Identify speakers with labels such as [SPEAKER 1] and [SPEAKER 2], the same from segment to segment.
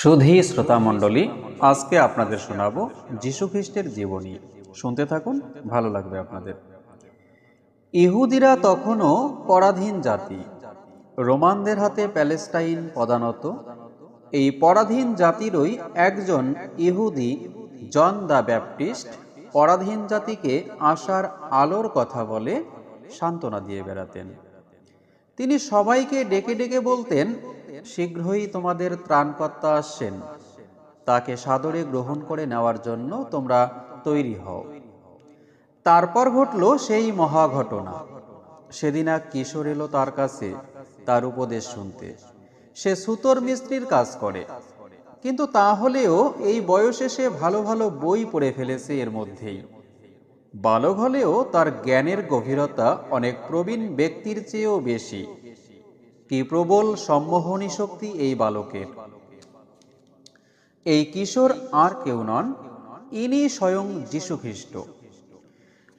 [SPEAKER 1] সুধী শ্রোতা মণ্ডলী, আজকে আপনাদের শোনাবো যীশু খ্রিস্টের জীবনী। শুনতে থাকুন, ভালো লাগবে আপনাদের। ইহুদিরা তখনও পরাধীন জাতি। রোমানদের হাতে প্যালেস্টাইন প্রধানত এই পরাধীন জাতিরই একজন ইহুদি, জন দ্য ব্যাপটিস্ট, পরাধীন জাতিকে আশার আলোর কথা বলে সান্ত্বনা দিয়ে বেড়াতেন। তিনি সবাইকে ডেকে ডেকে বলতেন শীঘ্রই তোমাদের ত্রাণকর্তা আসছেন। তাকে সাদরে গ্রহণ করে নেওয়ার জন্য তোমরা তৈরি হও। তারপর ঘটল সেই মহা ঘটনা সেদিন এক কিশোর এলো তার কাছে, তার উপদেশ শুনতে। সে সুতোর মিস্ত্রির কাজ করে। কিন্তু তাহলেও এই বয়সে সে ভালো ভালো বই পড়ে ফেলেছে এর মধ্যেই। বালক হলেও তার জ্ঞানের গভীরতা অনেক প্রবীণ ব্যক্তির চেয়েও বেশি। কি প্রবল সম্মোহনী শক্তি এই বালকের? এই কিশোর আর কেউ নন, ইনি স্বয়ং যীশু খ্রিস্ট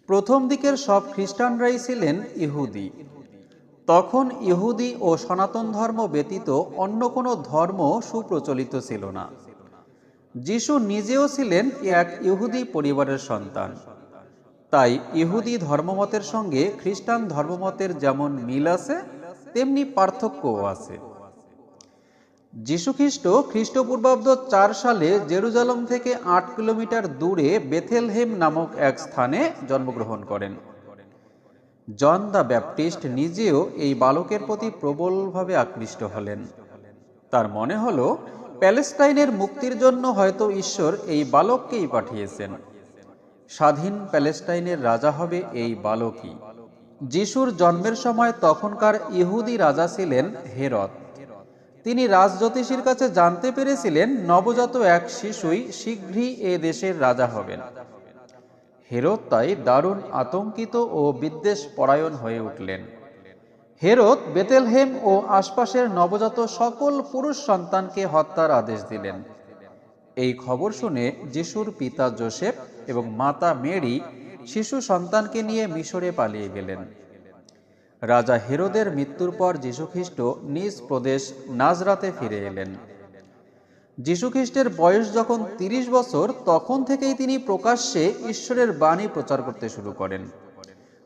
[SPEAKER 1] প্রথম দিকের সব খ্রিস্টানরাই ছিলেন ইহুদি। তখন ইহুদি ও সনাতন ধর্ম ব্যতীত অন্য কোনো ধর্ম সুপ্রচলিত ছিল না। যিশু নিজেও ছিলেন এক ইহুদি পরিবারের সন্তান। তাই ইহুদি ধর্মমতের সঙ্গে খ্রিস্টান ধর্মমতের যেমন মিল আছে তেমনি পার্থক্যও আছে। যীশুখ্রিস্ট খ্রিস্টপূর্বাব্দ চার সালে জেরুজালেম থেকে আট কিলোমিটার দূরে বেথেলহেম নামক এক স্থানে জন্মগ্রহণ করেন। জন দ্য ব্যাপটিস্ট নিজেও এই বালকের প্রতি প্রবলভাবে আকৃষ্ট হলেন। তার মনে হলো, প্যালেস্টাইনের মুক্তির জন্য হয়তো ঈশ্বর এই বালককেই পাঠিয়েছেন। স্বাধীন প্যালেস্টাইনের রাজা হবে এই বালকই। যিশুর জন্মের সময় তখনকার ইহুদি রাজা ছিলেন হেরত তিনি রাজজ্যোতিষীর কাছে জানতে পেরেছিলেন নবজাত এক শিশুই শীঘ্রই এ দেশের রাজা হবেন। হেরত তাই দারুণ আতঙ্কিত ও বিদ্বেষ পরায়ণ হয়ে উঠলেন। হেরত বেতেলহেম ও আশপাশের নবজাত সকল পুরুষ সন্তানকে হত্যার আদেশ দিলেন। এই খবর শুনে যিশুর পিতা জোসেফ এবং মাতা মেরি শিশু সন্তানকে নিয়ে মিশরে পালিয়ে গেলেন। রাজা হেরোদের মৃত্যুর পর যীশুখ্রিস্ট নিজ প্রদেশ নাজরাতে ফিরে এলেন। যীশুখ্রিস্টের বয়স যখন তিরিশ বছর, তখন থেকেই তিনি প্রকাশ্যে ঈশ্বরের বাণী প্রচার করতে শুরু করেন।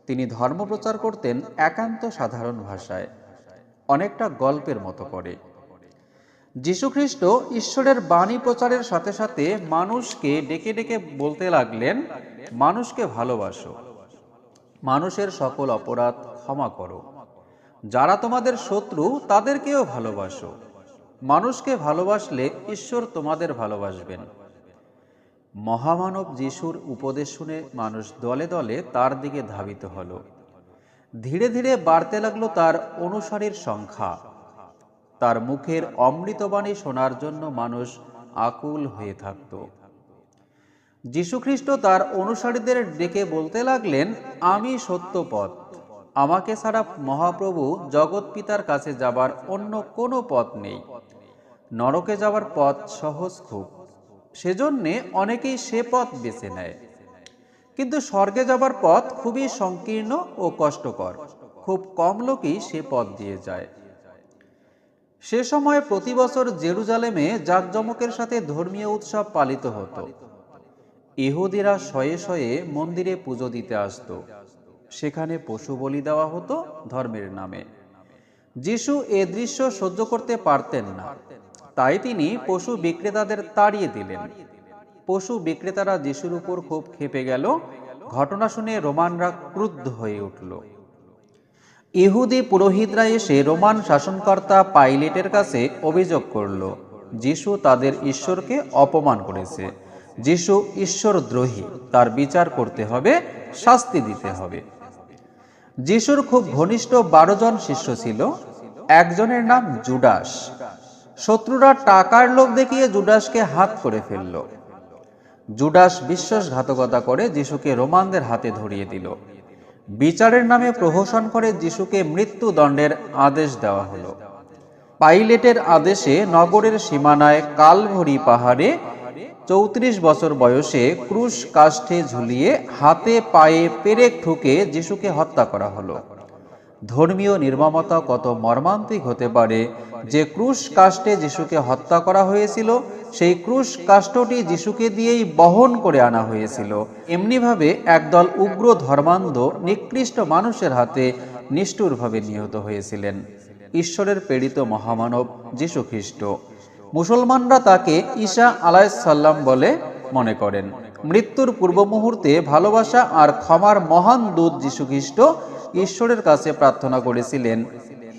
[SPEAKER 1] তিনি ধর্ম প্রচার করতেন একান্ত সাধারণ ভাষায়, অনেকটা গল্পের মতো করে। যীশুখ্রিস্ট ঈশ্বরের বাণী প্রচারের সাথে সাথে মানুষকে ডেকে ডেকে বলতে লাগলেন, মানুষকে ভালোবাসো। মানুষের সকল অপরাধ ক্ষমা করো। যারা তোমাদের শত্রু, তাদেরকেও ভালোবাসো। মানুষকে ভালোবাসলে ঈশ্বর তোমাদের ভালোবাসবেন। মহামানব যিশুর উপদেশ শুনে মানুষ দলে দলে তার দিকে ধাবিত হলো। ধীরে ধীরে বাড়তে লাগল তার অনুসারীর সংখ্যা। তার মুখের অমৃতবাণী শোনার জন্য মানুষ আকুল হয়ে থাকত। যীশুখ্রিস্ট তার অনুসারীদের ডেকে বলতে লাগলেন, আমি সত্য পথ আমাকে ছাড়া মহাপ্রভু জগৎ পিতার কাছে যাবার অন্য কোনো পথ নেই। নরকে যাওয়ার পথ সহজ খুব। সেজন্যে অনেকেই সে পথ বেছে নেয়। কিন্তু স্বর্গে যাবার পথ খুবই সংকীর্ণ ও কষ্টকর। খুব কম লোকই সে পথ দিয়ে যায়। সে সময় প্রতি বছর জেরুজালেমে জাঁকজমকের সাথে ধর্মীয় উৎসব পালিত হতো। ইহুদিরা শয়ে শয়ে মন্দিরে পুজো দিতে আসত। সেখানে পশু বলি দেওয়া হতো ধর্মের নামে। যিশু এ দৃশ্য সহ্য করতে পারতেন না। তাই তিনি পশু বিক্রেতাদের তাড়িয়ে দিলেন। পশু বিক্রেতারা যিশুর উপর খুব খেপে গেল। ঘটনা শুনে রোমানরা ক্রুদ্ধ হয়ে উঠল। ইহুদি পুরোহিতরা এসে রোমান শাসনকর্তা পাইলেটের কাছে অভিযোগ করল, যিশু তাদের ঈশ্বরকে অপমান করেছে। যিশু ঈশ্বর দ্রোহী তার বিচার করতে হবে, শাস্তি দিতে হবে। যিশুর খুব ঘনিষ্ঠ বারো জন শিষ্য ছিল। একজনের নাম জুডাস। শত্রুরা টাকার লোভ দেখিয়ে জুডাসকে হাত করে ফেলল। জুডাস বিশ্বাসঘাতকতা করে যিশুকে রোমানদের হাতে ধরিয়ে দিল। বিচারের নামে প্রহসন করে যিশুকে মৃত্যুদণ্ডের আদেশ দেওয়া হলো। পাইলেটের আদেশে নগরের সীমানায় কালভরি পাহাড়ে চৌত্রিশ বছর বয়সে ক্রুশ কাষ্ঠে ঝুলিয়ে হাতে পায়ে পেরেক ঠুকে যিশুকে হত্যা করা হলো। ধর্মীয় নির্মমতা কত মর্মান্তিক হতে পারে যে ক্রুশ কাষ্ঠে যিশুকে হত্যা করা হয়েছিল সেই ক্রুশ কাষ্টটি যিশুকে দিয়েই বহন করে আনা হয়েছিল। এমনিভাবে একদল উগ্র ধর্মান্ধ নিকৃষ্ট মানুষের হাতে নিষ্ঠুরভাবে নিহত হয়েছিলেন। ঈশ্বরের প্রেরিত মহামানব যীশু খ্রিস্ট মুসলমানরা তাকে ঈশা আলাইসাল্লাম বলে মনে করেন। মৃত্যুর পূর্ব মুহূর্তে ভালোবাসা আর ক্ষমার মহান দূত যীশুখ্রিস্ট ঈশ্বরের কাছে প্রার্থনা করেছিলেন,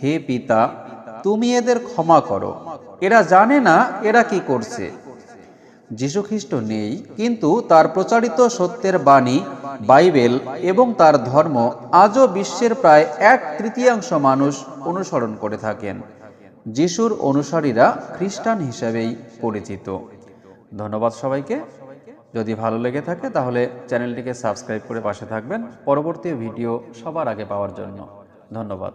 [SPEAKER 1] হে পিতা তুমি এদের ক্ষমা করো। এরা জানে না এরা কি করছে। যীশুখ্রিস্ট নেই, কিন্তু তার প্রচারিত সত্যের বাণী, বাইবেল এবং তার ধর্ম আজও বিশ্বের প্রায় এক তৃতীয়াংশ মানুষ অনুসরণ করে থাকেন। যিশুর অনুসারীরা খ্রিস্টান হিসেবেই পরিচিত। ধন্যবাদ সবাইকে। যদি ভালো লেগে থাকে তাহলে চ্যানেলটিকে সাবস্ক্রাইব করে পাশে থাকবেন। পরবর্তী ভিডিও সবার আগে পাওয়ার জন্য। ধন্যবাদ।